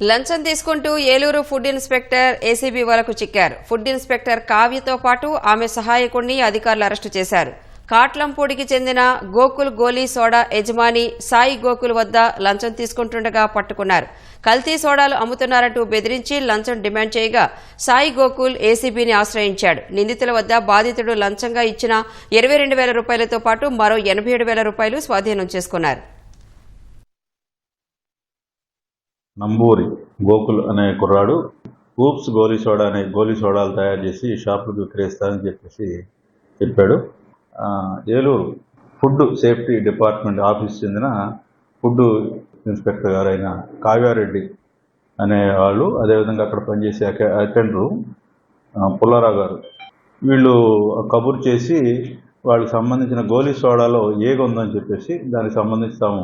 లంచం తీసుకుంటూ Eluru food inspector ACB వలకు చిక్కారు. ఫుడ్ ఇన్స్పెక్టర్ కావ్యతో పాటు ఆమె సహాయకుడిని అధికారులు అరెస్టు చేశారు. కాట్లంపూడికి చెందిన గోకుల్ గోలీ సోడా యజమాని సాయి గోకుల్ వద్ద లంచం తీసుకుంటుండగా పట్టుకున్నారు. కల్తీ సోడాలు అమ్ముతున్నారంటూ బెదిరించి లంచం డిమాండ్ చేయగా సాయి గోకుల్ ఏసీబీని ఆశ్రయించాడు. నిందితుల వద్ద బాధితుడు లంచంగా ఇచ్చిన ఇరవై రెండు వేల రూపాయలతో పాటు మరో ఎనభై ఏడు వేల రూపాయలు స్వాధీనం చేసుకున్నారు. నంబూరి గోకుల్ అనే కుర్రాడు ఊప్స్ గోలీ సోడా అనే గోలీ సోడాలు తయారు చేసి షాపులకు విక్రయిస్తానని చెప్పేసి చెప్పాడు. Eluru food safety department office చెందిన ఫుడ్ ఇన్స్పెక్టర్ గారైన కావ్యారెడ్డి అనే వాళ్ళు అదేవిధంగా అక్కడ పనిచేసే అటెండరు ఆ, పుల్లారావు గారు. వీళ్ళు కబుర్ చేసి వాళ్ళకి సంబంధించిన గోలీ సోడాలో ఏగుందని చెప్పేసి దానికి సంబంధించి తాము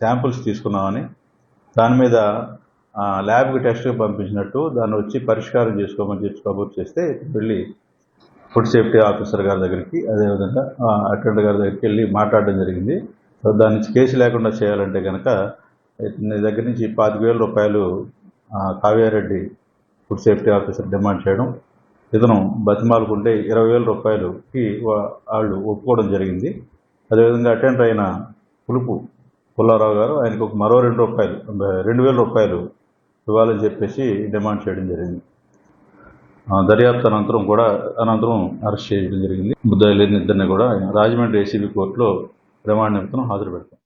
శాంపుల్స్ తీసుకున్నామని దాని మీద ల్యాబ్కి టెస్ట్కి పంపించినట్టు దాన్ని వచ్చి పరిష్కారం చేసుకోమని చెప్పి కబుర్ చేస్తే వెళ్ళి ఫుడ్ సేఫ్టీ ఆఫీసర్ గారి దగ్గరికి అదేవిధంగా అటెండర్ గారి దగ్గరికి వెళ్ళి మాట్లాడడం జరిగింది. సో దాని నుంచి కేసు లేకుండా చేయాలంటే కనుక నీ దగ్గర నుంచి పాతిక వేల రూపాయలు Kavya Reddy food safety officer demand చేయడం ఇతను బతిమాలుకుంటే ఇరవై వేల రూపాయలుకి వాళ్ళు ఒప్పుకోవడం జరిగింది. అదేవిధంగా అటెండర్ అయిన పులుపు పుల్లారావు గారు ఆయనకు ఒక మరో రెండు రూపాయలు రెండు వేల రూపాయలు ఇవ్వాలని చెప్పేసి డిమాండ్ చేయడం జరిగింది. ఆ, దర్యాప్తు అనంతరం కూడా అనంతరం అరెస్ట్ చేయడం జరిగింది. ముద్దాయిలు ఇద్దరిని కూడా రాజమండ్రి ఏసీబీ కోర్టులో రిమాండ్ నిమిత్తం హాజరు పెడతాం.